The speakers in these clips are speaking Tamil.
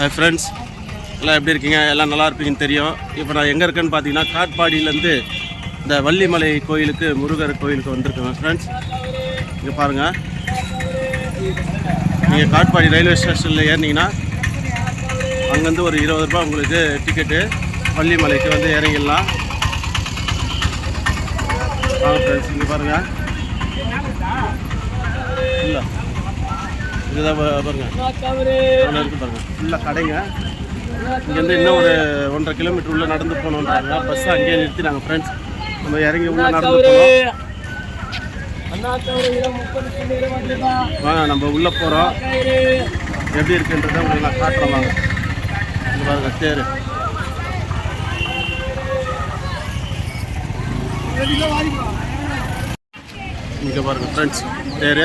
ஹாய் ஃப்ரெண்ட்ஸ் எல்லாம் எப்படி இருக்கீங்க? எல்லாம் நல்லா இருப்பீங்கன்னு தெரியும். இப்போ நான் எங்கே இருக்கேன்னு பார்த்தீங்கன்னா காட்பாடியிலேருந்து இந்த வள்ளிமலை கோயிலுக்கு முருகர் கோயிலுக்கு வந்திருக்கேன் ஃப்ரெண்ட்ஸ் இங்கே பாருங்கள் நீங்கள் காட்பாடி ரயில்வே ஸ்டேஷனில் ஏறினீங்கன்னா அங்கேருந்து ஒரு இருபது ரூபாய் உங்களுக்கு டிக்கெட்டு வள்ளிமலைக்கு வந்து இறங்கிடலாம். ஃப்ரெண்ட்ஸ் இங்கே பாருங்கள் இல்லை. இதுதான் பாருங்க. அவ்வளோ இருக்கு பாருங்க. ஃபுல்லாக கடைங்க. இங்கேருந்து இன்னும் ஒரு ஒன்றரை கிலோமீட்டர் உள்ள நடந்து போகணுன்றாங்க. பஸ் அங்கேயே நிறுத்தினாங்க ஃப்ரெண்ட்ஸ் நம்ம இறங்கி உள்ள நடந்து போகிறோம் வாங்க நம்ம உள்ளே போகிறோம் எப்படி இருக்குன்றதை உங்களுக்கு நான் காட்டுறேன் வாங்க. இங்க பாருங்க தேர். இங்கே பாருங்க ஃப்ரெண்ட்ஸ் தேர்.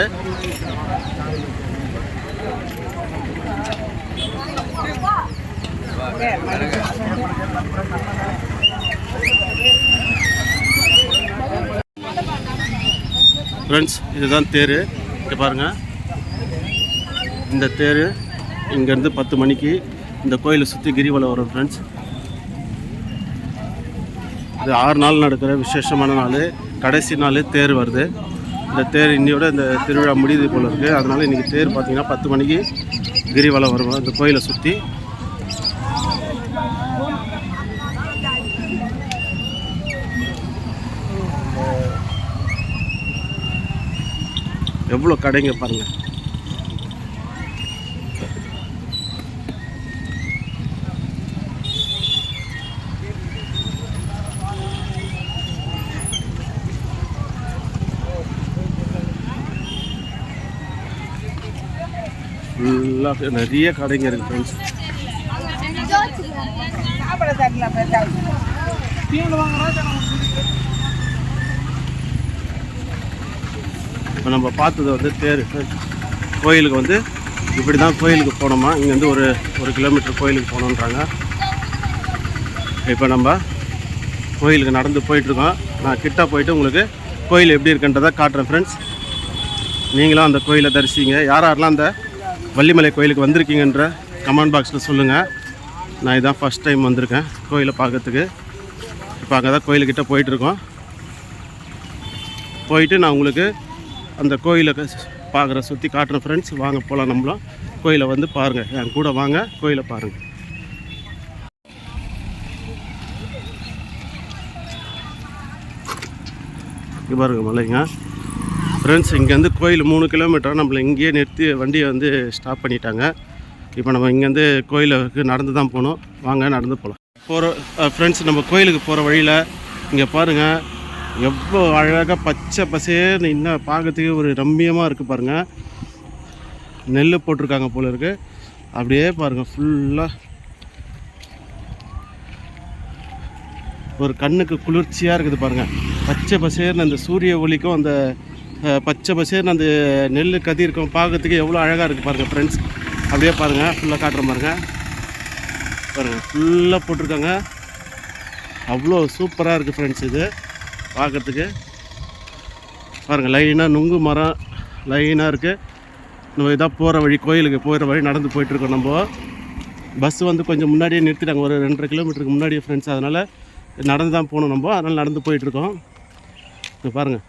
ஃப்ரெண்ட்ஸ் இதுதான் தேர். இங்கே பாருங்கள் இந்த தேர் இங்கேருந்து பத்து மணிக்கு இந்த கோயிலை சுற்றி கிரிவலம் வரும் ஃப்ரெண்ட்ஸ் இது ஆறு நாள் நடக்கிற விசேஷமான நாள். கடைசி நாள் தேர் வருது. இந்த தேர் இன்னையோட இந்த திருவிழா முடியுது போல இருக்குது அதனால் இன்றைக்கி தேர் பார்த்திங்கன்னா பத்து மணிக்கு கிரிவலம் வரும். இந்த கோயிலை சுற்றி எவ்வளோ கடைங்க பாருங்கள் ஃபுல்லாக நிறைய கடைங்க இருக்குது ஃப்ரெண்ட்ஸ் சாப்பிட தரல இப்போ நம்ம பார்த்தது வந்து தேர். கோயிலுக்கு வந்து இப்படி தான் கோயிலுக்கு போனோமா? இங்கேருந்து ஒரு ஒரு கிலோமீட்டர் கோயிலுக்கு போகணுன்றாங்க. இப்போ நம்ம கோயிலுக்கு நடந்து போயிட்டுருக்கோம். நான் கிட்டே போயிட்டு உங்களுக்கு கோயில் எப்படி இருக்குன்றதை காட்டுறேன் ஃப்ரெண்ட்ஸ் நீங்களும் அந்த கோயிலை தரிசிங்க. யார் யாரெல்லாம் அந்த வள்ளிமலை கோயிலுக்கு வந்திருக்கீங்கன்ற கமெண்ட் பாக்ஸில் சொல்லுங்கள் நான் இதான் ஃபஸ்ட் டைம் வந்திருக்கேன் கோயிலை பார்க்கறதுக்கு. இப்போ அங்கே தான் கோயிலுக்கிட்ட போயிட்டுருக்கோம். போயிட்டு நான் உங்களுக்கு அந்த கோயிலை பார்க்குற சுற்றி காட்டுற ஃப்ரெண்ட்ஸ் வாங்க போகலாம் நம்மளும் கோயிலை வந்து பாருங்கள் என் கூட வாங்க கோயிலை பாருங்கள் இங்கே பாருங்க மலைங்க ஃப்ரெண்ட்ஸ் இங்கேருந்து கோயில் மூணு கிலோமீட்டர் நம்மளை இங்கேயே நிறுத்தி வண்டியை வந்து ஸ்டாப் பண்ணிட்டாங்க. இப்போ நம்ம இங்கேருந்து கோயிலுக்கு நடந்து தான் போகணும். வாங்க நடந்து போகலாம். போகிற ஃப்ரெண்ட்ஸ் நம்ம கோயிலுக்கு போகிற வழியில் இங்கே பாருங்கள் எவ்வளோ அழகாக பச்சை பசேர்னு இன்னும் பார்க்கறதுக்கு ஒரு ரம்மியமாக இருக்குது பாருங்கள் நெல் போட்டிருக்காங்க போல இருக்குது அப்படியே பாருங்கள் ஃபுல்லாக ஒரு கண்ணுக்கு குளிர்ச்சியாக இருக்குது பாருங்கள் பச்சை பசேர்னு அந்த சூரிய ஒளிக்கும் அந்த பச்சை பசேர்னு அந்த நெல் கதிர்க்கும் பார்க்கறதுக்கு எவ்வளோ அழகாக இருக்குது பாருங்கள் ஃப்ரெண்ட்ஸ் அப்படியே பாருங்கள் ஃபுல்லாக காட்டுற பாருங்கள் பாருங்கள் ஃபுல்லாக போட்டிருக்காங்க. அவ்வளோ சூப்பராக இருக்குது ஃப்ரெண்ட்ஸ் இது. பார்க்கறதுக்கு. பாருங்கள் லைனாக நுங்கு மரம் லைனாக இருக்குது நம்ம இதாக போகிற வழி கோயிலுக்கு போகிற வழி நடந்து போயிட்டுருக்கோம் நம்ம. பஸ் வந்து கொஞ்சம் முன்னாடியே நிறுத்திட்டாங்க. ஒரு ரெண்டரை கிலோமீட்டருக்கு முன்னாடியே ஃப்ரெண்ட்ஸ் அதனால் நடந்து தான் போகணும் நம்ம. அதனால் நடந்து போயிட்டுருக்கோம். இங்க பாருங்கள்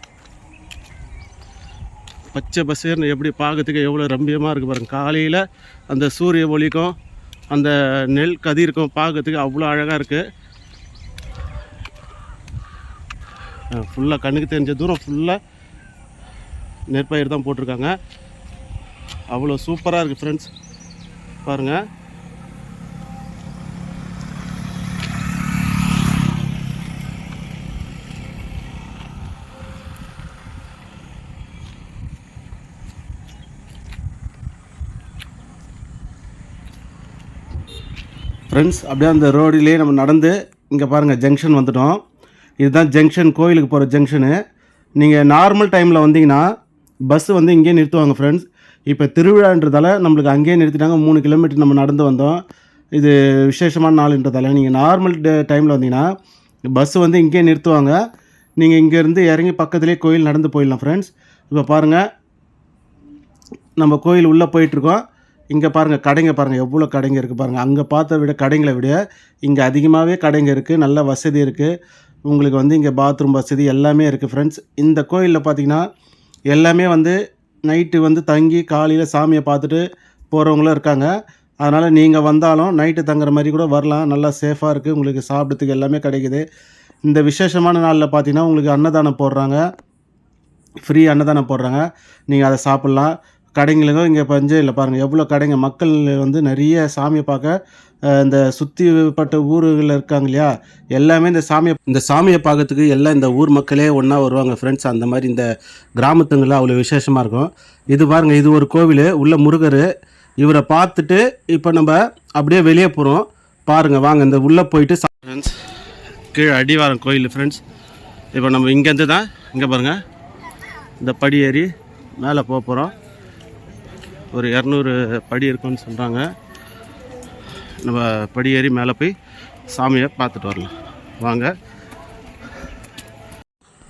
பச்சை பசேர்னு எப்படி பார்க்கறதுக்கு எவ்வளோ ரம்பியமாக இருக்குது பாருங்கள் காலையில் அந்த சூரிய ஒளிக்கும் அந்த நெல் கதிருக்கும் பார்க்கறதுக்கு அவ்வளோ அழகாக இருக்குது ஃபுல்லாக கண்ணுக்கு தெரிஞ்ச தூரம் ஃபுல்லாக நெற்பயிர் தான் போட்டிருக்காங்க. அவ்வளோ சூப்பராக இருக்குது ஃப்ரெண்ட்ஸ் பாருங்கள் ஃப்ரெண்ட்ஸ் அப்படியே அந்த ரோடிலே நம்ம நடந்து இங்கே பாருங்கள் ஜங்ஷன் வந்துட்டோம். இதுதான் ஜங்ஷன் கோயிலுக்கு போகிற ஜங்ஷனு நீங்கள் நார்மல் டைமில் வந்தீங்கன்னா பஸ் வந்து இங்கேயே நிறுத்துவாங்க ஃப்ரெண்ட்ஸ் இப்போ திருவிழான்றதால நம்மளுக்கு அங்கேயே நிறுத்திட்டாங்க. மூணு கிலோமீட்டர் நம்ம நடந்து வந்தோம். இது விசேஷமான நாளுன்றதால நீங்கள் நார்மல் டைமில் வந்தீங்கன்னா பஸ் வந்து இங்கேயே நிறுத்துவாங்க. நீங்கள் இங்கேருந்து இறங்கி பக்கத்துலேயே கோயில் நடந்து போயிடலாம் ஃப்ரெண்ட்ஸ் இப்போ பாருங்கள் நம்ம கோயில் உள்ளே போயிட்டுருக்கோம். இங்கே பாருங்கள் கடைங்க பாருங்கள் எவ்வளோ கடைங்க இருக்குது பாருங்கள் அங்கே பார்த்த விட கடைங்களை விட இங்கே அதிகமாகவே கடைங்க இருக்குது நல்ல வசதி இருக்குது உங்களுக்கு வந்து இங்கே பாத்ரூம் வசதி எல்லாமே இருக்குது ஃப்ரெண்ட்ஸ் இந்த கோயிலில் பார்த்தீங்கன்னா எல்லாமே வந்து நைட்டு வந்து தங்கி காலையில் சாமியை பார்த்துட்டு போகிறவங்களும் இருக்காங்க. அதனால் நீங்கள் வந்தாலும் நைட்டு தங்குற மாதிரி கூட வரலாம். நல்லா சேஃபாக இருக்குது உங்களுக்கு சாப்பிட்றதுக்கு எல்லாமே கிடைக்குது. இந்த விசேஷமான நாளில் பார்த்தீங்கன்னா உங்களுக்கு அன்னதானம் போடுறாங்க. ஃப்ரீ அன்னதானம் போடுறாங்க. நீங்கள் அதை சாப்பிட்லாம். கடைங்களுக்கும் இங்கே பஞ்சம் இல்லை பாருங்கள் எவ்வளோ கடைங்க மக்கள் வந்து நிறைய சாமியை பார்க்க இந்த சுற்றிப்பட்ட ஊர்களில் இருக்காங்க இல்லையா? எல்லாமே இந்த சாமியை இந்த சாமியை பார்க்கறதுக்கு எல்லாம் இந்த ஊர் மக்களே ஒன்றா வருவாங்க ஃப்ரெண்ட்ஸ் அந்த மாதிரி இந்த கிராமத்துங்களில் அவ்வளோ விசேஷமாக இருக்கும். இது பாருங்கள் இது ஒரு கோவில் உள்ள முருகர். இவரை பார்த்துட்டு இப்போ நம்ம அப்படியே வெளியே போகிறோம் பாருங்கள் வாங்க இந்த உள்ளே போயிட்டு ஃப்ரெண்ட்ஸ் கீழே அடிவாரம் கோயில் ஃப்ரெண்ட்ஸ் இப்போ நம்ம இங்கேருந்து தான் இங்கே பாருங்கள் இந்த படி ஏறி மேலே போக போகிறோம் ஒரு இரநூறு படி இருக்குன்னு சொல்கிறாங்க நம்ம படி ஏறி மேலே போய் சாமியை பார்த்துட்டு வரலாம். வாங்க.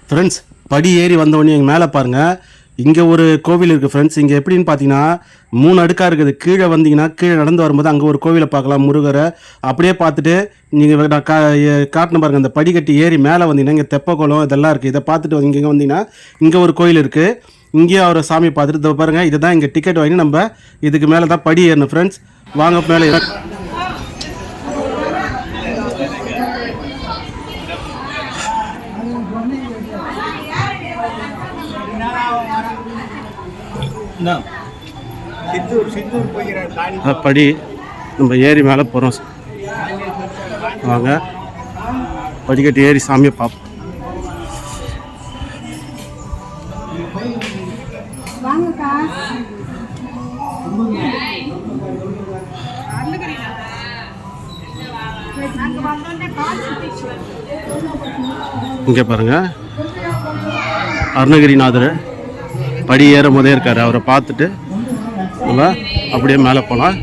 ஃப்ரெண்ட்ஸ் படி ஏறி வந்தவொடனே எங்கள் மேலே பாருங்கள் இங்கே ஒரு கோவில் இருக்குது ஃப்ரெண்ட்ஸ் இங்கே எப்படின்னு பார்த்தீங்கன்னா மூணு அடுக்காக இருக்குது. கீழே வந்தீங்கன்னா கீழே நடந்து வரும்போது அங்கே ஒரு கோவிலை பார்க்கலாம் முருகரை. அப்படியே பார்த்துட்டு நீங்கள் நான் கா காட்டின பாருங்கள் அந்த படிக்கட்டி ஏறி மேலே வந்தீங்கன்னா இங்கே தெப்பக்குளம் இதெல்லாம் இருக்குது இதை பார்த்துட்டு இங்கே இங்கே வந்தீங்கன்னா இங்கே ஒரு கோயில் இருக்குது இங்கேயும் அவரை சாமி பார்த்துட்டு இதோ பாருங்கள் இதுதான் இங்கே டிக்கெட் வாங்கி நம்ம இதுக்கு மேலே தான் படி ஏறணும் ஃப்ரெண்ட்ஸ் வாங்க மேலே படி. நம்ம ஏறி மேலே போகிறோம் வாங்க. படிக்கட்டு ஏறி சாமியை பார்ப்போம். இங்கே பாருங்கள் அருணகிரிநாதர் படி ஏறும் போதே இருக்கார். அவரை பார்த்துட்டு நம்ம அப்படியே மேலே போகலாம்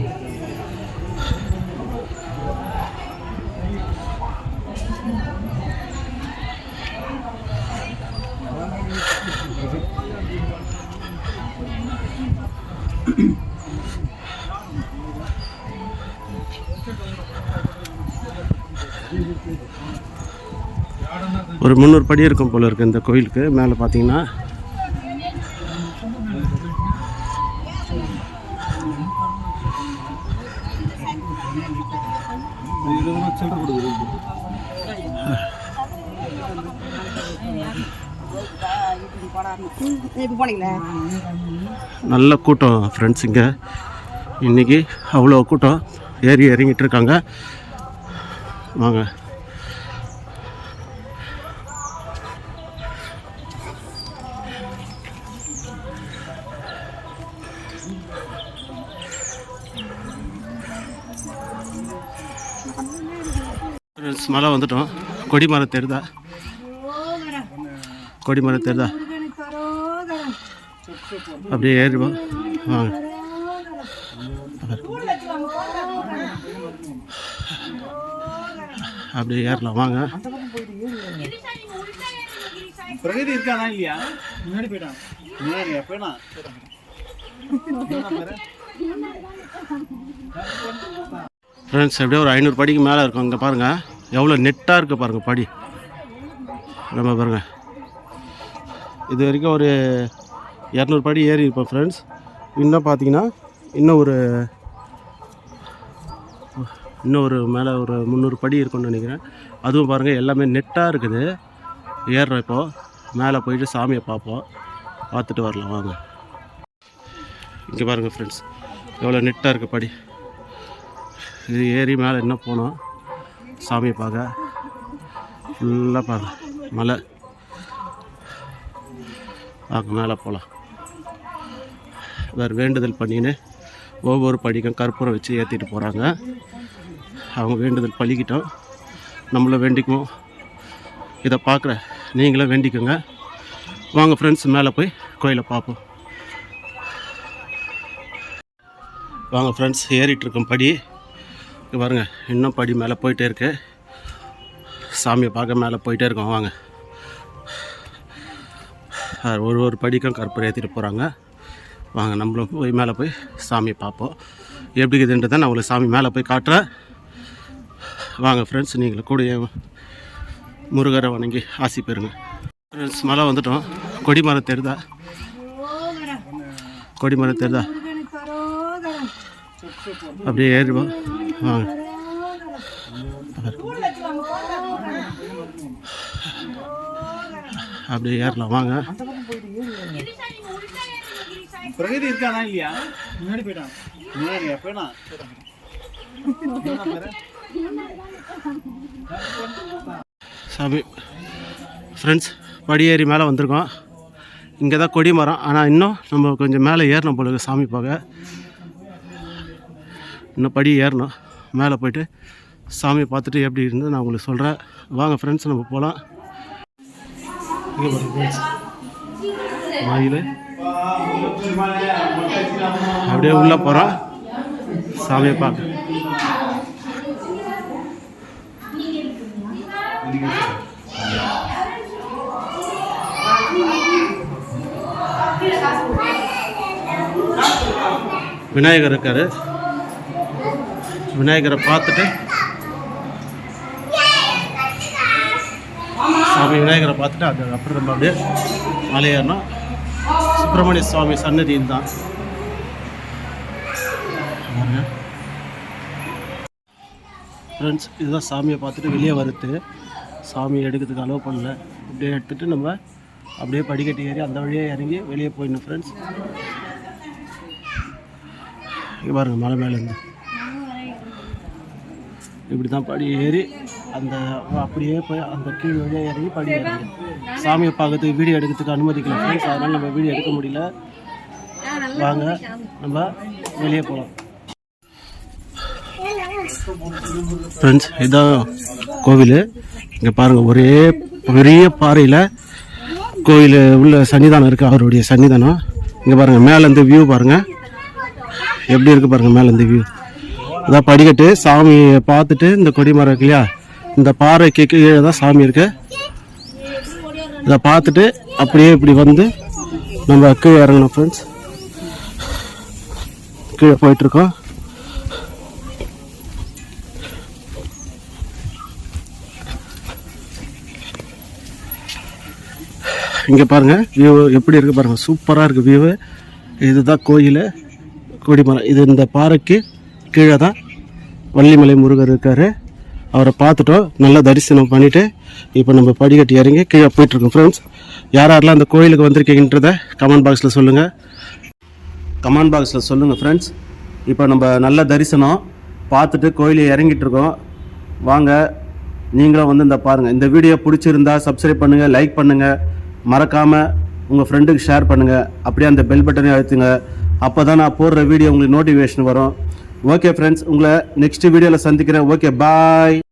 ஒரு முந்நூறு படி இருக்கும் போல் இருக்குது இந்த கோயிலுக்கு. மேலே பார்த்தீங்கன்னா நல்ல கூட்டம் ஃப்ரெண்ட்ஸ் இங்கே. இன்றைக்கி அவ்வளோ கூட்டம். ஏறி இறங்கிட்டு இருக்காங்க. வாங்க. மலை வந்துட்டோம். கொடிமரம் தெரியுதா கொடிமரம் தெரியுதா அப்படியே ஏறிவோம் வாங்க அப்படியே ஏறலாம். வாங்க. பிரகதி இருக்கானா இல்லையா? முன்னாடி போயிட்டான் முன்னாடி போயிடா. ஃப்ரெண்ட்ஸ் அப்படியே ஒரு ஐநூறு படிக்கு மேலே இருக்கும். இங்கே பாருங்கள் எவ்வளோ நெட்டாக இருக்குது பாருங்கள் படி. நம்ம பாருங்கள் இது வரைக்கும் ஒரு இரநூறு படி ஏறி இருப்போம் ஃப்ரெண்ட்ஸ் இன்னும் பார்த்தீங்கன்னா இன்னும் ஒரு இன்னும் ஒரு மேலே ஒரு முந்நூறு படி இருக்கும்னு நினைக்கிறேன். அதுவும் பாருங்கள் எல்லாமே நெட்டாக இருக்குது. ஏறுறோம் இப்போது மேலே போயிட்டு சாமியை பார்ப்போம். பார்த்துட்டு வரலாம் வாங்க. இங்கே பாருங்கள் ஃப்ரெண்ட்ஸ் எவ்வளோ நெட்டாக இருக்குது படி. இது ஏறி மேலே என்ன போனோம். சாமியை பார்க்க. ஃபுல்லாக பார்க்க மலை. பார்க்க மேலே போகலாம். வேறு வேண்டுதல் பண்ணின்னு ஒவ்வொரு படிக்கும் கற்பூரம் வச்சு ஏற்றிட்டு போகிறாங்க அவங்க வேண்டுதல் பழிக்கிட்டோம். நம்மள வேண்டிக்குவோம். இதை பார்க்குற நீங்களும் வேண்டிக்கோங்க. வாங்க ஃப்ரெண்ட்ஸ் மேலே போய் கோயிலை பார்ப்போம். வாங்க ஃப்ரெண்ட்ஸ் ஏறிட்டுருக்கும் படி. இங்க பாருங்க. இன்னும் படி மேலே போயிட்டே இருக்கு. சாமியை பார்க்க மேலே போயிட்டே இருக்கோம். வாங்க. ஒரு ஒரு படிக்கும் கற்பூரம் ஏற்றிட்டு போகிறாங்க வாங்க நம்மளும் போய் மேலே போய் சாமி பார்ப்போம். எப்படி இருக்குதுன்றதை நான் உங்களுக்கு சாமி மேலே போய் காட்டுறேன். வாங்க ஃப்ரெண்ட்ஸ் நீங்களும் கூட முருகரை வணங்கி ஆசி பெறுங்க. ஃப்ரெண்ட்ஸ் மலை வந்துட்டோம். கொடிமரம் தெரியுதா முருகனுக்கு அரோகரம். அப்படியே ஏறிவோம் வாங்க. அப்படியே ஏறலாம் வாங்க. பிரகதி இருக்கானா இல்லையா? முன்னாடி போயிட்டான். முன்னாடி போயிட்டான் சாமி ஃப்ரெண்ட்ஸ் படியேறி மேலே வந்திருக்கோம். இங்கே தான் கொடி மரம் ஆனால் இன்னும் நம்ம கொஞ்சம் மேலே ஏறணும் போல சாமி பார்க்க. இன்னும் படி ஏறணும். மேலே போயிட்டு சாமியை பார்த்துட்டு எப்படி இருந்து நான் உங்களுக்கு சொல்கிறேன். வாங்க ஃப்ரெண்ட்ஸ் நம்ம போகலாம். இங்கே பாருங்க மயில் அப்படியே உள்ளே போகிறோம் சாமியை பார்க்க. விநாயகர் இருக்காரு. விநாயகரை பார்த்துட்டு சாமி விநாயகரை பார்த்துட்டு அது அப்புறம் நம்ம அப்படியே மலை சுப்பிரமணிய சுவாமி சன்னதியும் தான். ஃப்ரெண்ட்ஸ் இதுதான் சாமியை பார்த்துட்டு வெளியே வருது சாமி எடுக்கிறதுக்கு அலோவ் பண்ணல. அப்படியே எடுத்துகிட்டு நம்ம அப்படியே படிக்கட்டு ஏறி அந்த வழியே இறங்கி வெளியே போயிடணும் ஃப்ரெண்ட்ஸ் இங்கே பாருங்கள் மலை மேலேருந்து. இப்படி தான் படி ஏறி அந்த அப்படியே போய் அந்த கீழ் வழியாக இறங்கி படி ஏறி சாமியை பார்க்கறதுக்கு வீடியோ எடுக்கிறதுக்கு அனுமதிக்கலாம் ஃப்ரெண்ட்ஸ் அதனால் நம்ம வீடியோ எடுக்க முடியல. வாங்க நம்ம வெளியே போகலாம் ஃப்ரெண்ட்ஸ் இதுதான் கோவில். இங்கே பாருங்கள் ஒரே பெரிய பாறையில் கோயில் உள்ள சன்னிதானம் இருக்குது அவருடைய சன்னிதானம். இங்கே பாருங்கள் மேலேருந்து வியூ பாருங்கள் எப்படி இருக்குது பாருங்கள் மேலேருந்து வியூ இதான் படிக்கட்டு சாமி பார்த்துட்டு இந்த கொடிமரம் இருக்கு இல்லையா? இந்த பாறைக்கு கீழே தான் சாமி இருக்கு. இதை பார்த்துட்டு அப்படியே இப்படி வந்து நம்ம கீழே இறங்கணும் ஃப்ரெண்ட்ஸ் கீழே போயிட்டுருக்கோம் இங்கே பாருங்கள் வியூ எப்படி இருக்குது பாருங்கள் சூப்பராக இருக்குது வியூவு இதுதான் கோயில் கொடிமரம் இது இந்த பாறைக்கு கீழே தான் வள்ளிமலை முருகர் இருக்கார். அவரை பார்த்துட்டோம். நல்லா தரிசனம் பண்ணிவிட்டு இப்போ நம்ம படிக்கட்டு இறங்கி கீழே போயிட்டுருக்கோம். ஃப்ரெண்ட்ஸ் யார் யாரெல்லாம் அந்த கோயிலுக்கு வந்திருக்கீங்கன்றத கமெண்ட் பாக்ஸில் சொல்லுங்கள் கமெண்ட் பாக்ஸில் சொல்லுங்கள் ஃப்ரெண்ட்ஸ் இப்போ நம்ம நல்ல தரிசனம் பார்த்துட்டு கோயிலை இறங்கிட்டுருக்கோம். வாங்க நீங்களும் வந்து இந்த பாருங்கள் இந்த வீடியோ பிடிச்சிருந்தா சப்ஸ்கிரைப் பண்ணுங்கள் லைக் பண்ணுங்கள் மறக்காமல் உங்கள் ஃப்ரெண்டுக்கு ஷேர் பண்ணுங்கள் அப்படியே அந்த பெல் பட்டனை அழுத்துங்க. அப்போ தான் நான் போடுற வீடியோ உங்களுக்கு நோட்டிஃபிகேஷன் வரும். ஓகே ஃப்ரெண்ட்ஸ் உங்களை நெக்ஸ்ட் வீடியோவில் சந்திக்கிறேன். Okay bye